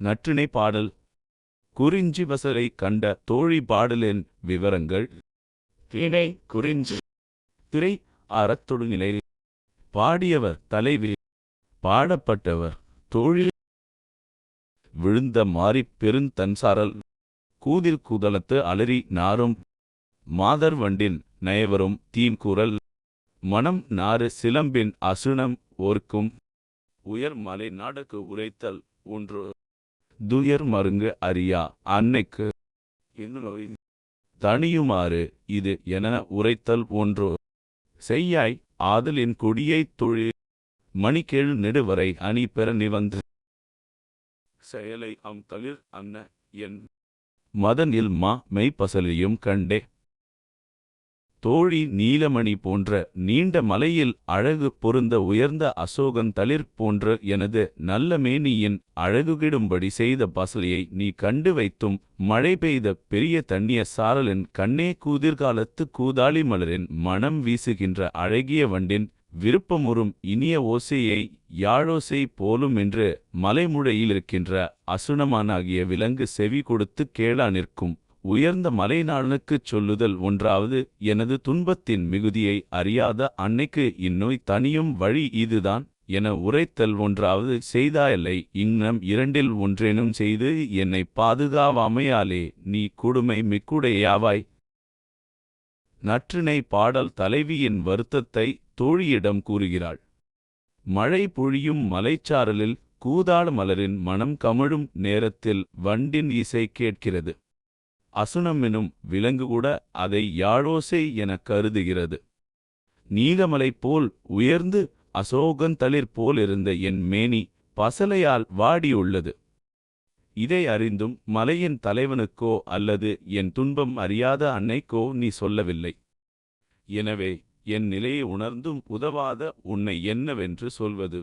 நற்றிணை பாடல். குறிஞ்சி வசரை கண்ட தோழி பாடலின் விவரங்கள். திணை குறிஞ்சி. திரை அறத்தொடு நிலை பாடியவர் தலைவி. பாடப்பட்டவர் தோழி. விழுந்த மாறிப் பெருந்தன்சாரல். கூதிர் கூதலத்து அலறி நாரும். மாதர் வண்டின் நயவரும் தீம்குரல் மனம் நாறு சிலம்பின் அசுணம் ஓர்க்கும். உயர் மலை நாடக்கு உரைத்தல் ஒன்று. துயர் மருங்கு அறியா. அன்னைக்கு இன்னொரு தணியுமாறு இது என உரைத்தல் ஒன்று. செய்யாய் ஆதலின் கொடியைத் தொழில் மணிக்கேழு நெடுவரை அணி பெற நிவந்து. செயலை அம் தளிர் அன்ன என். மதனில் மா மெய்ப்பசலையும் கண்டே. தோழி நீலமணி போன்ற நீண்ட மலையில் அழகு பொருந்த உயர்ந்த அசோகன் தளிர் போன்ற எனது நல்ல மேனியின் அழகுகிடும்படி செய்த பசலையை நீ கண்டு வைத்தும் மழை பெய்த பெரிய தண்ணிய சாரலின் கண்ணே கூதிர்காலத்து கூதாளி மலரின் மனம் வீசுகின்ற அழகிய வண்டின் விருப்பமுறும் இனிய ஓசையை யாழோசை போலும் என்று மலைமுழையிலிருக்கின்ற அசுணமானாகிய விலங்கு செவி கொடுத்து கேளா நிற்கும் உயர்ந்த மலைநாளனுக்குச் சொல்லுதல் ஒன்றாவது எனது துன்பத்தின் மிகுதியை அறியாத அன்னைக்கு இந்நோய் தனியும் வழி இதுதான் என உரைத்தல் ஒன்றாவது செய்தாயல்லை இன்னம் இரண்டில் ஒன்றேனும் செய்து என்னை பாதுகாவாமையாலே நீ கொடுமை மிக்குடையாவாய். நற்றினை பாடல் தலைவியின் வருத்தத்தை தோழியிடம் கூறுகிறாள். மழை பொழியும் மலைச்சாரலில் கூதாள மலரின் மனம் கமழும் நேரத்தில் வண்டின் இசை கேட்கிறது. அசுனமெனும் விலங்கு கூட அதை யாழோசை எனக் கருதுகிறது. நீலமலை போல் உயர்ந்து அசோகன் தளிர் போலிருந்த என் மேனி பசலையால் வாடியுள்ளது. இதை அறிந்தும் மலையின் தலைவனுக்கோ அல்லது என் துன்பம் அறியாத அன்னைக்கோ நீ சொல்லவில்லை. எனவே என் நிலையை உணர்ந்தும் உதவாத உன்னை என்னவென்று சொல்வது?